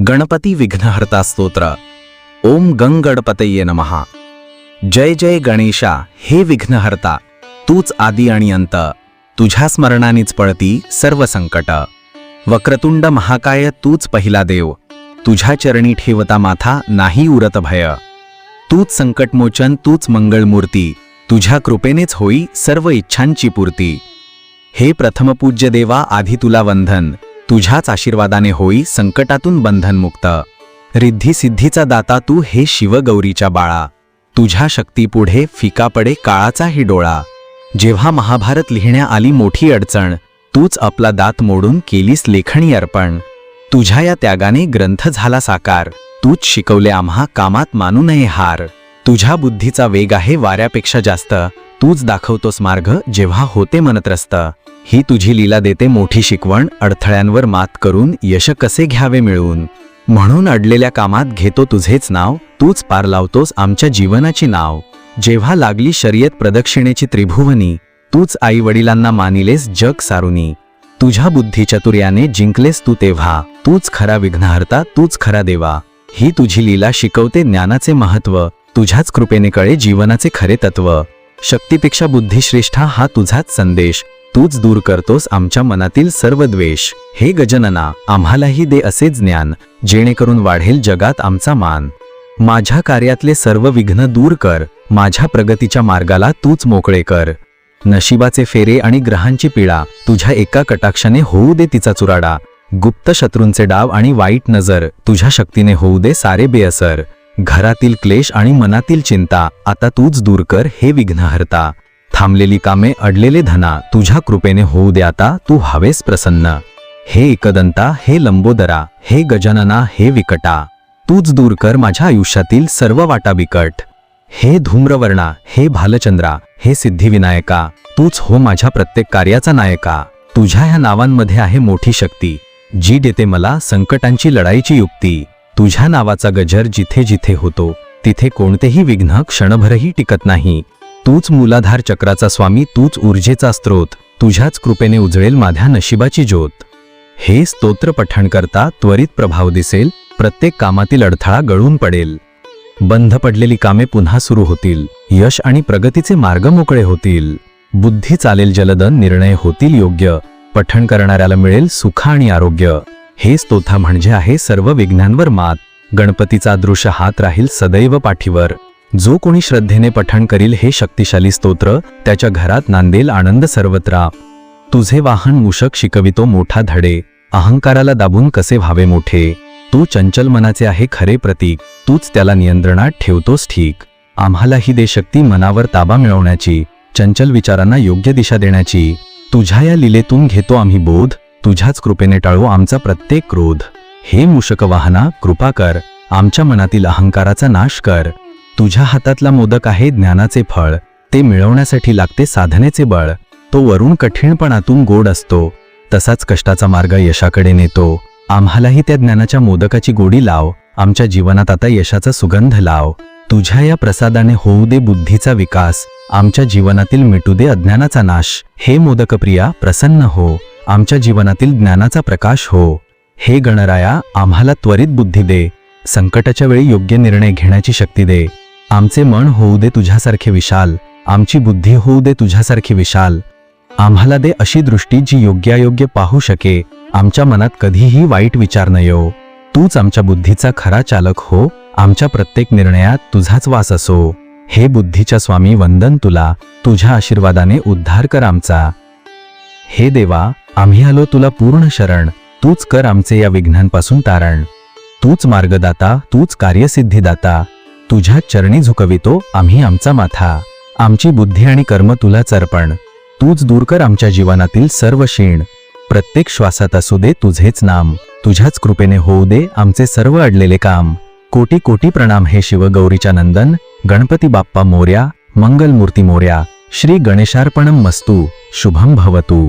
गणपती विघ्नहर्ता स्तोत्र. ओम गंगणपतये नमहा जय जय गणेशा हे विघ्नहर्ता तूच आदी आणि अंत. तुझ्या स्मरणानेच पळती सर्व संकट. वक्रतुंड महाकाय तूच पहिला देव. तुझ्या चरणी ठेवता माथा नाही उरत भय. तूच संकटमोचन तूच मंगळमूर्ती. तुझ्या कृपेनेच होई सर्व इच्छांची पूर्ती. हे प्रथमपूज्य देवा आधी तुला वंदन. तुझ्याच आशीर्वादाने होई संकटातून बंधनमुक्त. रिद्धी सिद्धीचा दाता तू हे शिवगौरीच्या बाळा. तुझ्या शक्तीपुढे फिका पडे काळाचाही डोळा. जेव्हा महाभारत लिहिण्या आली मोठी अडचण तूच आपला दात मोडून केलीस लेखणी अर्पण. तुझ्या या त्यागाने ग्रंथ झाला साकार. तूच शिकवले आम्हा कामात मानू नये हार. तुझ्या बुद्धीचा वेग आहे वाऱ्यापेक्षा जास्त. तूच दाखवतोस मार्ग जेव्हा होते मनत्रस्त. ही तुझी लीला देते मोठी शिकवण अडथळ्यांवर मात करून यश कसे घ्यावे मिळवून म्हणून अडलेल्या कामात घेतो तुझेच नाव तूच पार लावतोस आमच्या जीवनाची नाव. जेव्हा लागली शर्यत प्रदक्षिणेची त्रिभुवनी तूच आई वडिलांना मानिलेस जग सारुनी. तुझ्या बुद्धीचतुर्याने जिंकलेस तू तेव्हा तूच खरा विघ्नहर्ता तूच खरा देवा. ही तुझी लीला शिकवते ज्ञानाचे महत्त्व तुझ्याच कृपेने कळे जीवनाचे खरे तत्व. शक्तीपेक्षा बुद्धिश्रेष्ठा हा तुझाच संदेश. तूच दूर करतोस आमच्या मनातील सर्व द्वेष. हे गजनना आम्हालाही दे असे ज्ञान जेणेकरून वाढेल जगात आमचा मान. माझ्या कार्यातले सर्व विघ्न दूर कर माझ्या प्रगतीच्या मार्गाला तूच मोकळे कर. नशिबाचे फेरे आणि ग्रहांची पिळा तुझ्या एका कटाक्षाने होऊ दे तिचा चुराडा. गुप्त शत्रूंचे डाव आणि वाईट नजर तुझ्या शक्तीने होऊ दे सारे बेअसर. घरातील क्लेश आणि मनातील चिंता आता तूच दूर कर हे विघ्नहर्ता. थांबलेली कामे अडलेले धना तुझ्या कृपेने होऊ दे आता तू हवेस प्रसन्न. हे एकदंता हे लंबोदरा हे गजानना हे विकटा. तूच दूर कर माझ्या आयुष्यातील सर्व वाटा बिकट. हे धूम्रवर्णा हे भालचंद्रा हे सिद्धिविनायका तूच हो माझ्या प्रत्येक कार्याचा नायका. तुझ्या ह्या नावांमध्ये आहे मोठी शक्ती जी देते मला संकटांची लढाईची युक्ती. तुझ्या नावाचा गजर जिथे जिथे होतो तिथे कोणतेही विघ्न क्षणभरही टिकत नाही. तूच मुलाधार चक्राचा स्वामी तूच ऊर्जेचा स्रोत तुझ्याच कृपेने उजळेल माझ्या नशिबाची ज्योत. हे स्तोत्र पठण करता त्वरित प्रभाव दिसेल प्रत्येक कामातील अडथळा गळून पडेल. बंध पडलेली कामे पुन्हा सुरू होतील यश आणि प्रगतीचे मार्ग मोकळे होतील. बुद्धी चालेल जलदन निर्णय होतील योग्य पठण करणाऱ्याला मिळेल सुख आणि आरोग्य. हे स्तोथा म्हणजे आहे सर्व विघ्नांवर मात. गणपतीचा दृश्य हात राहील सदैव पाठीवर. जो कोणी श्रद्धेने पठण करील हे शक्तिशाली स्तोत्र त्याच्या घरात नांदेल आनंद सर्वत्रा. तुझे वाहन मूषक शिकवितो मोठा धडे. अहंकाराला दाबून कसे व्हावे मोठे? तू चंचल मनाचे आहे खरे प्रतीक. तूच त्याला नियंत्रणात ठेवतोस ठीक. आम्हालाही दे शक्ती मनावर ताबा मिळवण्याची चंचल विचारांना योग्य दिशा देण्याची. तुझ्या या लिलेतून घेतो आम्ही बोध. तुझ्याच कृपेने टाळू आमचा प्रत्येक क्रोध. हे मूषकवाहना कृपा कर. आमच्या मनातील अहंकाराचा नाश कर. तुझ्या हातातला मोदक आहे ज्ञानाचे फळ. ते मिळवण्यासाठी लागते साधनेचे बळ. तो वरून कठीणपणातून गोड असतो. तसाच कष्टाचा मार्ग यशाकडे नेतो. आम्हालाही त्या ज्ञानाच्या मोदकाची गोडी लाव. आमच्या जीवनात आता यशाचा सुगंध लाव. तुझ्या या प्रसादाने होऊ दे बुद्धीचा विकास. आमच्या जीवनातील मिटू दे अज्ञानाचा नाश. हे मोदकप्रिया प्रसन्न हो. आमच्या जीवनातील ज्ञानाचा प्रकाश हो. हे गणराया आम्हाला त्वरित बुद्धी दे. संकटाच्या वेळी योग्य निर्णय घेण्याची शक्ती दे. आमचे मन होऊ दे तुझ्यासारखे विशाल. आमची बुद्धी होऊ दे तुझ्यासारखी विशाल. आम्हाला दे अशी दृष्टी जी योग्यायोग्य पाहू शके. आमच्या मनात कधीही वाईट विचार न येऊ तूच आमच्या बुद्धीचा खरा चालक हो. आमच्या प्रत्येक निर्णयात तुझाच वास असो. हे बुद्धीच्या स्वामी वंदन तुला. तुझ्या आशीर्वादाने उद्धार कर आमचा. हे देवा आम्ही आलो तुला पूर्ण शरण. तूच कर आमचे या विघ्नांपासून तारण. तूच मार्गदाता तूच कार्यसिद्धिदाता. तुझ्या चरणी झुकवितो आम्ही आमचा माथा. आमची बुद्धी आणि कर्म तुला अर्पण. तूच दूर कर आमच्या जीवनातील सर्व शीण. प्रत्येक श्वासात असू दे तुझेच नाम. तुझ्याच कृपेने होऊ दे आमचे सर्व अडलेले काम. कोटी कोटी प्रणाम हे शिवगौरीच्या नंदन. गणपती बाप्पा मोर्या मंगलमूर्ती मोर्या. श्री गणेशार्पणम मस्तू. शुभम भवतु.